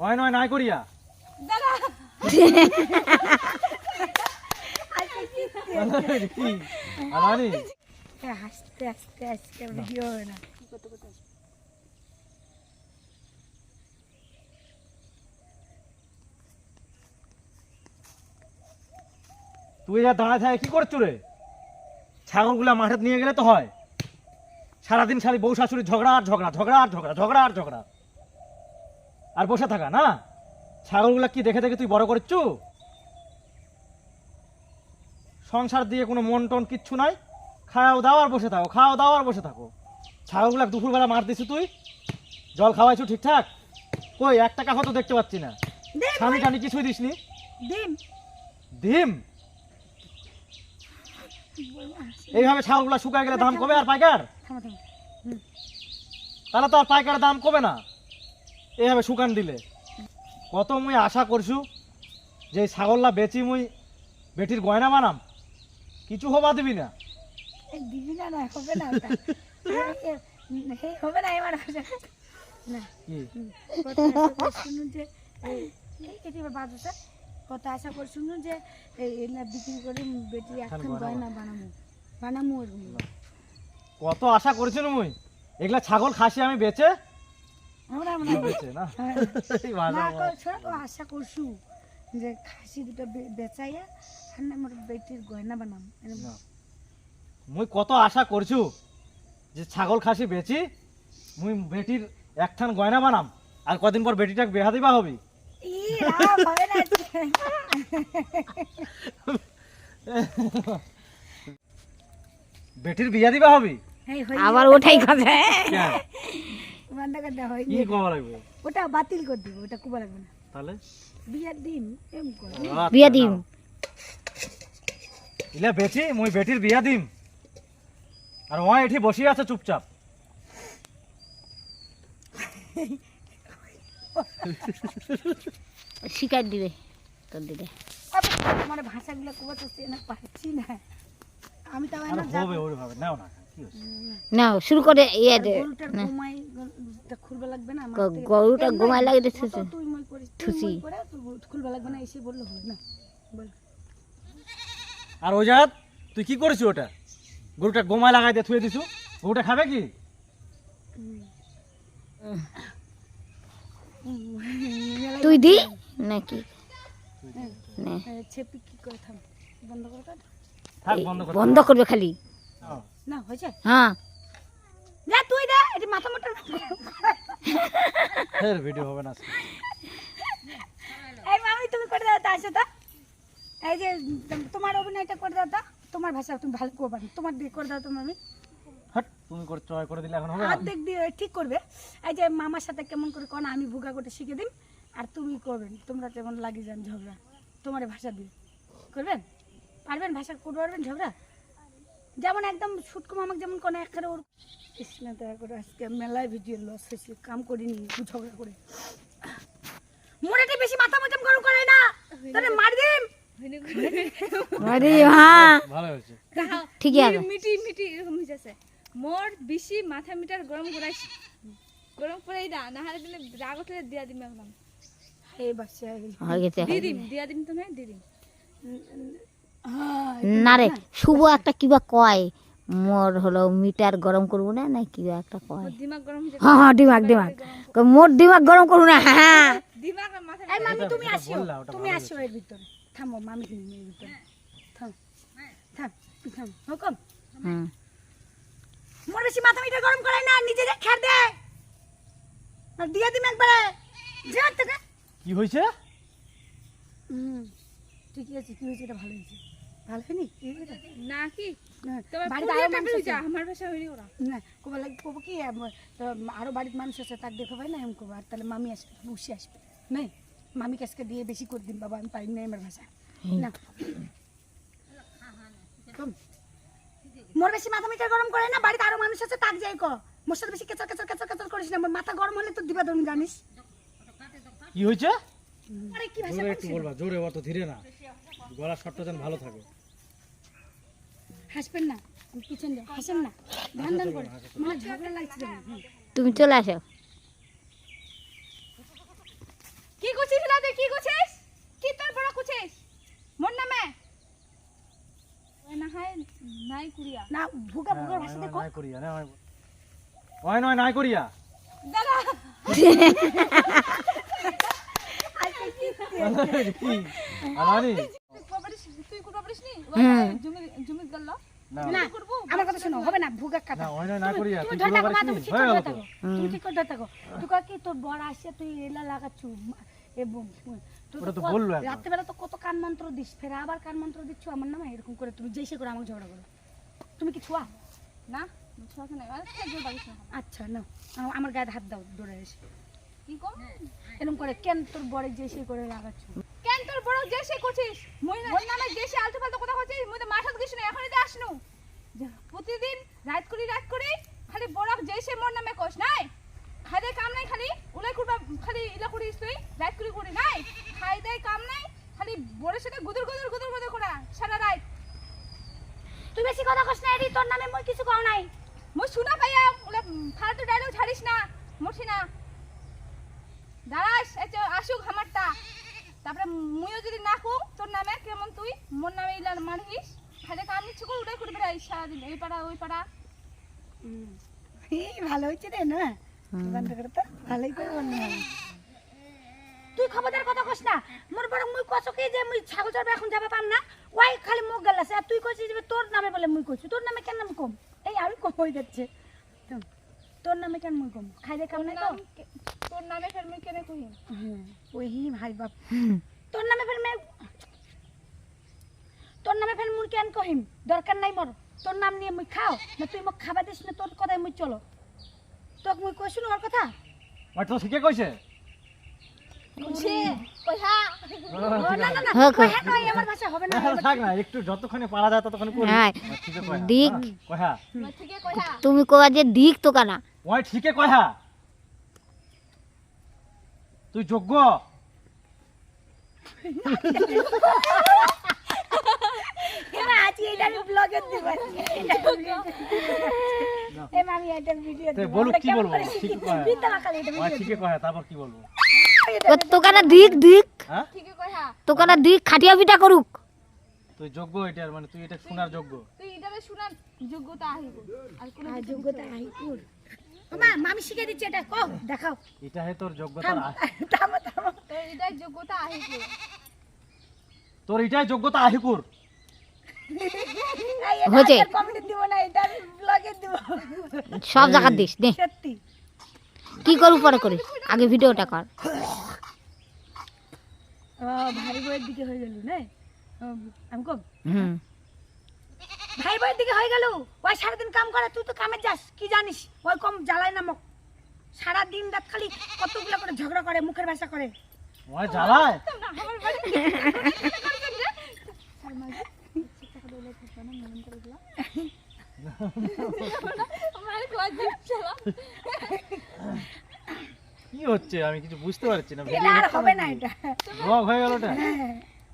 হয় নয় নাই করিয়া। হাসতে হাসতে আজকে ভিডিও না। তুই যা দাঁড়ায় থাকে কি করছ রে? ছাগলগুলা মাঠে নিয়ে গেলে তো হয়। সারাদিন খালি বউ শাশুড়ি ঝগড়া আর ঝগড়া ঝগড়া আর ঝগড়া ঝগড়া আর ঝগড়া। আর বসে থাকা না? ছাগলগুলা কি দেখে দেখে তুই বড় করছু? সংসার দিয়ে কোনো মন টন কিচ্ছু নাই? খাও দাও আর বসে থাকো খাও দাও আর বসে থাকো। ছাগলগুলা দুপুরবেলা মার দিছি তুই? জল খাওয়াইছো ঠিকঠাক? কই এক টাকা হয়তো দেখতে পাচ্ছি না। ছানি টানি কিছুই দিসনি? ডিম ডিম এইভাবে ছাগলগুলা শুকায় গেলে দাম কমে আর পাইকার? তাহলে তো আর পাইকারের দাম কমে না। এইভাবে শুকান দিলে। কত মুই আশা করছু যে এই ছাগললা বেচি মুই বেটির গয়না বানাম। কিছু হবা দিবি না? দিবি হবে হবে এবার যে কত আশা করে শুনুন যে এই এগুলা বিক্রি করে বেটি গয়না বানামু বানামু কত আশা করেছিল মুই? এগুলা ছাগল খাসি আমি বেচে আমরা আমরা না? হ্যাঁ। আশা করছু যে খাসি দুটো বেচাইয়া আর আমার বেটির গয়না বানাম। মুই কত আশা করছু যে ছাগল খাসি বেচি মুই বেটির একখান গয়না বানাম আর কদিন পর বেটিটাকে বেহা দিবা হবি? হবে বেটির বিয়া দিবা হবি? এই আবার ওঠাই কথা বন্ধ করে হয় কি কবা লাগবে? ওটা বাতিল করে দিব ওটা কুবা লাগবে না। তাহলে? বিয়ার দিন এম করে। বিয়া দিম। ইলা বেচি মুই বেটির বিয়া দিম। আর ওয়া এঠি বসি আছে চুপচাপ। শিকার দিবে তোর দিলে আমার ভাষাগুলো কুবা তো না পারছি না। আমি তো আর আমার হবে ভাবে নাও না কি না শুরু করে ইয়ে দে। গরুটার ঘুমাই গরুটা খুলবে লাগবে না? আমার গ- থেকে। গরুটা ঘুমায় লাগে থুসি। মই করে তুই খুলবে লাগবে না এসে বললে না বল। আর জায়গা তুই কি করেছিস ওটা? গরুটা গোমায় লাগাই দিয়ে থুয়ে দিছু। গরুটা খাবে কি? তুই দি? নাকি? নে। হ্যাঁ, থাম? বন্ধ করে কাট। থাক বন্ধ কর বন্ধ করবে খালি। হ্যাঁ। না হয়েছে? হ্যাঁ। যা তুই মাথা মোটা ফের ভিডিও হবে না এই মামি তুমি করে দাও তো আসো তো। এই যে তোমার অভিনয়টা করে দাও তো। তোমার ভাষা তুমি ভালো করবে তোমার দিয়ে করে দাও তো মামি। তুমি করে চয় করে দিলে এখন হবে? অর্ধেক দিয়ে ঠিক করবে। এই যে মামার সাথে কেমন করে কোন আমি ভুগা করতে শিখে দিন আর তুমি করবেন তোমরা যেমন লাগি যান ঝগড়া। তোমার ভাষা দিয়ে। করবেন? পারবেন ভাষা করতে পারবেন ঝগড়া? যেমন একদম ছুটকু মামাকে যেমন কোনো একটা ওর কৃষ্ণা দয়া করে আজকে মেলায় ভিডিও লস হয়েছে কাম করিনি একটু ঝগড়া করে। বেশি মাথা মজম গরম করে না। তাহলে মার দিম আরে হ্যাঁ। ভালো হয়েছে। ঠিকই আছে। মিটি মিটি এরকম হয়েছে মোর বেশি মাথা মিটার গরম করাই গরম করাই দা না হলে দিলে রাগ উঠলে দিয়া দিম এখন এই বাচ্চা হয়ে। গেছে। দিয়ে দিম দিয়া দিম তো নয় দিয়ে দিম। হ্যাঁ না রে শুভ একটা কিবা কয়? মোর হলো মিটার গরম করব না না কিবা একটা কয়? হয়ে হ্যাঁ হ্যাঁ দিমাগ কয়, মোর দিমাগ গরম করব না হ্যাঁ দিমাগ মাথা এই মামি এটা- তুমি আসিও তুমি আসিও এর ভিতরে। থামো মামি তুমি এর ভিতরে। থাম থাম থাম। হুকুম। হুম। মোর বেশি মাথা মিটা গরম করাই না নিজে যে খের দে। আর দিয়ে দিম একবারে। যা। কি হয়েছে? হুম ঠিকই আছে কি হয়েছে এটা ভালো হয়েছে। ভালো হয়নি? না কি? আমার হইলি ওরা। না কবা লাগে কবো কি বাড়ির মানুষ আছে তাকে দেখো ভাই না এম কবো আর তাহলে মামি আসবে বসে আসবে। নাই মামিকে আজকে দিয়ে বেশি করে দিন বাবা আমি পারি না আমার ভাষা না। মোর বেশি মাথা মিটার গরম করে না বাড়িতে আরও মানুষ আছে তাক যাই ক। মোর সাথে বেশি কেচার কেচার কেচার কেচার করিস না মোর মাথা গরম হলে তো দিবা ধরুন জানিস? কি হয়েছে? আরে কি ভাষা বলবা জোরে অত ধীরে না। গলা শটটা যেন ভালো থাকে। হাসবেন না আমি পিছন যাই হাসেন না ধান ধান করে মানে ঝগড়া লাগছে তুমি চলে আসো। কি করছিস কি করছিস? কি তোর বড় করছিস? মোর নামে না হয় নাই কুড়িয়া না ভুগা ভুগার ভাষা দেখো নাই করিয়া না হয় নয় নাই করিয়া। দাদা। কি? আনানি তুই কবরিস তুই কুড়া পারিস নি হুম। জমি জমি গেল। না। না আমার কথা শোনো হবে না ভুগা কথা। না হয় নয় নাই করিয়া তুমি ধরে থাকো মা তুমি ঠিক করে থাকো। তুমি ঠিক করে থাকো। তুই কি তোর বড় আসছে তুই এলা লাগাচ্ছু? এবং তুই ওটা তো কত- বলল একবার। রাত্রেবেলা তো কত কান মন্ত্র দিস ফের আবার কান মন্ত্র দিচ্ছ? আমার নামে এরকম করে তুমি যেসে করে আমাকে ঝগড়া করো। তুমি কি ছোয়া? না আচ্ছা না আমার গায়ে হাত দাও দৌড়ে এসে। কি কম? এরকম করে কেন তোর বড় যেসে করে লাগাচ্ছ? যে সে করছিস? মই নামে যে সে আলতু ফালতু কথা করছিস মই তো মাথাত গেছি না এখনই তো আসনু। প্রতিদিন রাত করি রাত করি খালি বড় যে সে মোর নামে কস নাই? খাই কাম নাই খালি উলাই করবা খালি ইলা করিস তুই রাত করি করি নাই? খাই দেয় কাম নাই খালি বড়ের সাথে গুদুর গুদুর গুদুর গুদুর করা সারা রাত। তুই বেশি কথা কস না এডি তোর নামে মই কিছু কও নাই। মই শুনা পাইয়া উলা ফালতু ডায়লগ ছাড়িস না মরছি না। দাঁড়াস আসুক আমারটা। তারপরে মুইও যদি না কম তোর নামে কেমন তুই? মোর নামে ইলা মারিস খালি কাম নিচ্ছ করে উঠাই করে বেড়াই সারাদিন এই পাড়া ওই পাড়া। এই ভালো হচ্ছে রে না? বন্ধ করে তো ভালোই করে বন্ধ তুই খবরদার কথা কস না। মোর বড় মুই কসকে যে মুই ছাগল চড়বে এখন যাবে পাম না। ওই খালি মুখ গেলাছে। আর তুই কইছিস যে তোর নামে বলে মুই কইছি। তোর নামে কেন নাম কম? এই আমি কম হয়ে যাচ্ছে। তোর নামে কেন মুই কম? খাই দে কাম? নাই তো নাম তোর নামে ফের মুই কেনে কহিম হ্যাঁ। ওই ভাই বাপ। তোর নামে ফের মে তোর নামে ফের মুই কেন কহিম দরকার নাই মোর। তোর নাম নিয়ে মুই খাও। না তুই মোক খাবা দিস না তোর কথাই মুই চলো। তোকে মুই কইছু না ওর কথা? ওই তো শিখে কইছে? সে কইহা ও, না না না। হোক, হোক। কহে নয় আমার ভাষা হবে না না, থাক না একটু যতক্ষণে পারা যায় ততক্ষণে করি। হ্যাঁ। ঠিকই কয়। দিক। কয়া মই ঠিকে কইহা তুমি কবা যে দিক তো কানা। ওই ঠিকই কয়া তুই যোগ্য? এটা এটা এটা হ্যাঁ? দিক খাটিয়া পিটা করুক। তুই যোগ্য এটার মানে তুই এটা শোনার যোগ্য। তুই শোনার যোগ্যতা আহিব। আর কোন যোগ্যতা আইপুর মা মামি শিখে দিচ্ছে এটা কও দেখাও। এটা হে তোর যোগ্যতার থাম থামো এটাই যোগ্যতা আহিব তোর এটাই যোগ্যতা হয়েছে। কমেন্ট দিব না এটা আমি ব্লগে দিব। সব জায়গা দিস দে। সত্যি। কি করু পরে করিস? আগে ভিডিওটা কর। ও ভাই বইয়ের দিকে হয়ে গেল না। আমি কম? হুম। ভাই বইয়ের দিকে হয়ে গেল। ওই সারাদিন কাম করে তুই তো কামে যাস কি জানিস? ওই কম জ্বালায় নামক সারা দিন রাত খালি কতগুলো করে ঝগড়া করে মুখের ভাষা করে। ওই জ্বালায়? কি হচ্ছে? আমি কিছু বুঝতে পারছি না আর হবে না এটা। ব্লগ হয়ে গেল ওটা।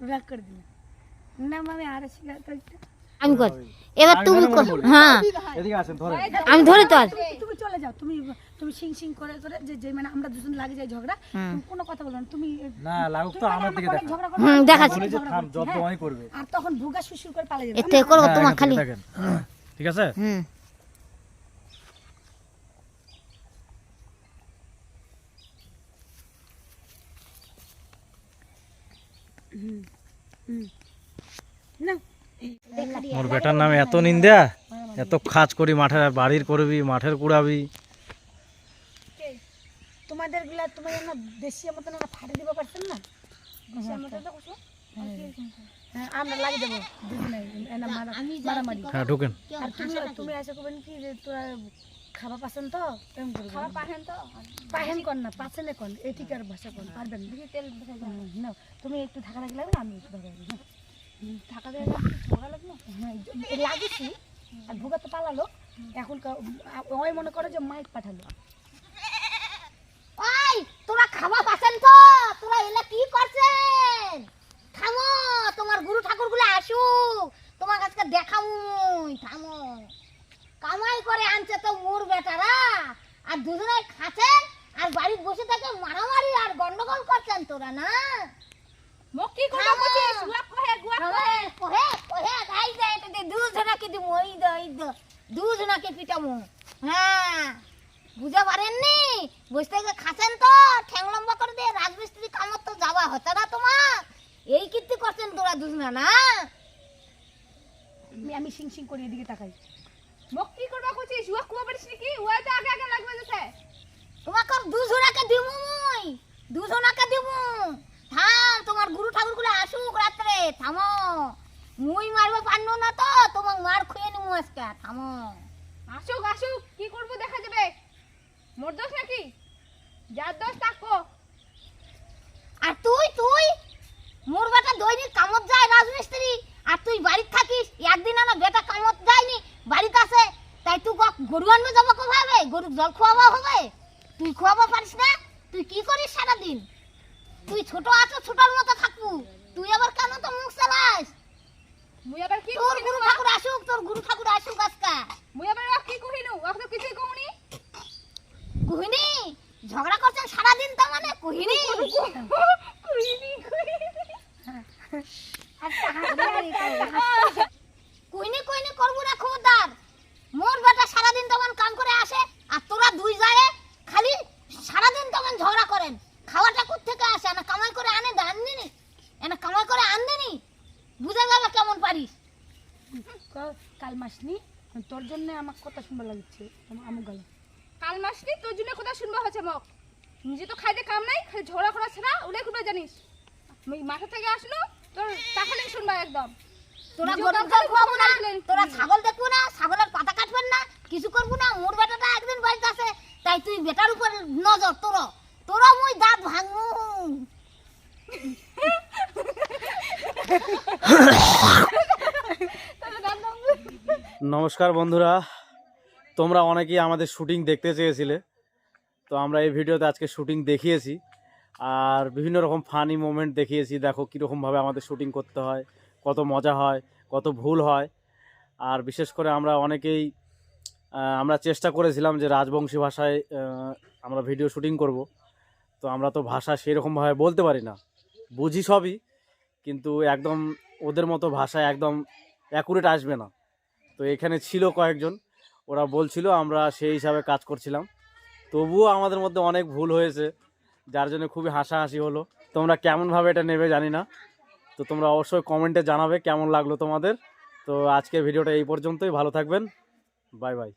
ব্যাক করে দিলাম। না মামি আর শিখা তো। আমি কর। এবার তুমি কর। হ্যাঁ। এদিকে আসেন ধরে আমি ধরে তো তুমি- চলে যাও তুমি তুমি সিং সিং করে করে যে যে মানে আমরা দুজন লাগে যাই ঝগড়া তুমি কোনো কথা বলো না তুমি না লাগুক তো আমার দিকে দেখা। করো, হুম, দেখাচ্ছি। বলে যে থাম জব হ্যাঁ। আমি করবে। আর তখন ভুগা শুশুর করে পালা যাবে। এতে করব হ্যাঁ, তোমার খালি। ঠিক আছে? হুম। না মোর বেটার নামে এত নিন্দা এত কাজ করি মাঠের বাড়ির করবি মাঠের কুড়াবি। তোমাদেরগুলা তোমার জন্য দেশীয় মতন আমরা ফাটে দিব পারছেন না? হ্যাঁ, আমরা লাগে মারামারি। হ্যাঁ ঢুকেন। আর তুমি তুমি আশা করবেন কি যে তোরা খাবার পাচ্ছেন তো? এরকম করবে। পাহেন তো? পাহেন কর না পাচ্ছেন কোন এটিকার ভাষা কোন পারবেন না? তুমি একটু ঢাকা না আমি একটু ঢাকা হ্যাঁ তোমার গুরু ঠাকুরগুলো আসুক, তোমার কাছে দেখামুই থামো কামাই করে আনছে তো মোর বেটারা, আর দুজনে খাচ্ছেন, আর বাড়িতে বসে থেকে মারামারি আর গন্ডগোল করছেন তোরা, না? মোক কি করবা থামো। কইছিস গুয়া কহে গুয়া কহে। কহে কহে গাই দে এটা দে দুজনাকে দিমু ওই দে ওই দে। দুজনাকে পিটামু। হ্যাঁ। বুঝতে পারেননি? বুঝতে গিয়ে খাসেন তো? ঠ্যাং লম্বা করে দিয়ে রাজমিস্ত্রি কামত তো যাওয়া হচ্ছে না তোমার? এই কীর্তি করছেন তোরা দুজনা না? আমি আমি সিং সিং করে এদিকে তাকাই। মোক কি করবা কইছিস উয়া কুয়া পারিস নাকি? উয়া তো আগে আগে লাগবে যাচ্ছে তোমাকে দুজনাকে দিমু মুই দুজনাকে দিমু থাম তোমার গুরু ঠাকুরগুলো আসুক রাত্রে থামো। মুই মারবো পারনো না তো তোমার মার খুঁয়ে নিমু আজকে। থামো। আসুক আসুক কি করব দেখা যাবে? মোর দোষ নাকি? যার দোষ তাকো আর তুই তুই? মোর বেটা দৈনিক কামত যায় রাজমিস্ত্রি আর তুই বাড়িতে থাকিস একদিন না বেটা কামত যায়নি বাড়িতে আছে। তাই তুই গরু আনবে যাব কোভাবে গরু জল খোয়াবা হবে? তুই খোয়াবা পারিস না? তুই কি করিস সারাদিন? তুই ছোট আছো ছোটর মতো থাকবু। তুই আবার কেন তো মুখ চালাস? মুই আবার কি তোর গুরু ঠাকুর আসুক তোর গুরু ঠাকুর আসুক আজকা। মুই আবার কি কহিনু? উয়া তো কিছুই কমনি কুহিনি? ঝগড়া করছেন সারাদিন তো মানে? কুহিনি? কইনি কইনি কুইনি কুইনি করব না খবরদার। মোর বেটা সারাদিন তখন কাম করে আসে আর তোরা দুই যায় খালি সারাদিন তখন ঝগড়া করেন। খাওয়াটা কোথ থেকে আসে? না কামাই করে আনে আনদিনি এনা কামাই করে আনদিনি বুঝে যাবে কেমন পারিস? কাল মাস নি তোর জন্য আমার কথা শুনবার লাগছে আমুক গেল। কাল মাসনি? তোর জন্য কথা শুনবা হচ্ছে মোক। নিজে তো খাইতে কাম নাই খালি ঝগড়া করা ছাড়া ওলে করবে জানিস? মুই মাথা থেকে আসলো তোর তাহলে শুনবা একদম। তোরা কাম জল করে না তোরা ছাগল দেখব না ছাগলের পাতা কাটবেন না কিছু করব না মোর বেটাটা একদিন বাড়িতে আছে তাই তুই বেটার উপর নজর তোর তোরা মুই দাঁত ভাঙবো নমস্কার বন্ধুরা, তোমরা অনেকেই আমাদের শুটিং দেখতে চেয়েছিলে, তো আমরা এই ভিডিওতে আজকে শুটিং দেখিয়েছি, আর বিভিন্ন রকম ফানি মোমেন্ট দেখিয়েছি, দেখো কীরকমভাবে আমাদের শুটিং করতে হয়, কত মজা হয়, কত ভুল হয়, আর বিশেষ করে আমরা অনেকেই আমরা চেষ্টা করেছিলাম যে রাজবংশী ভাষায় আমরা ভিডিও শুটিং করব, তো আমরা তো ভাষা সেরকমভাবে বলতে পারি না। বুঝি সবই, কিন্তু একদম ওদের মতো ভাষায় একদম অ্যাকুরেট আসবে না। তো এখানে ছিল কয়েকজন, ওরা বলছিল আমরা সেই হিসাবে কাজ করছিলাম। তবুও আমাদের মধ্যে অনেক ভুল হয়েছে, যার জন্য খুবই হাসাহাসি হলো। তোমরা কেমনভাবে এটা নেবে জানি না, তো তোমরা অবশ্যই কমেন্টে জানাবে কেমন লাগল তোমাদের। তো আজকের ভিডিওটা এই পর্যন্তই, ভালো থাকবেন বাই বাই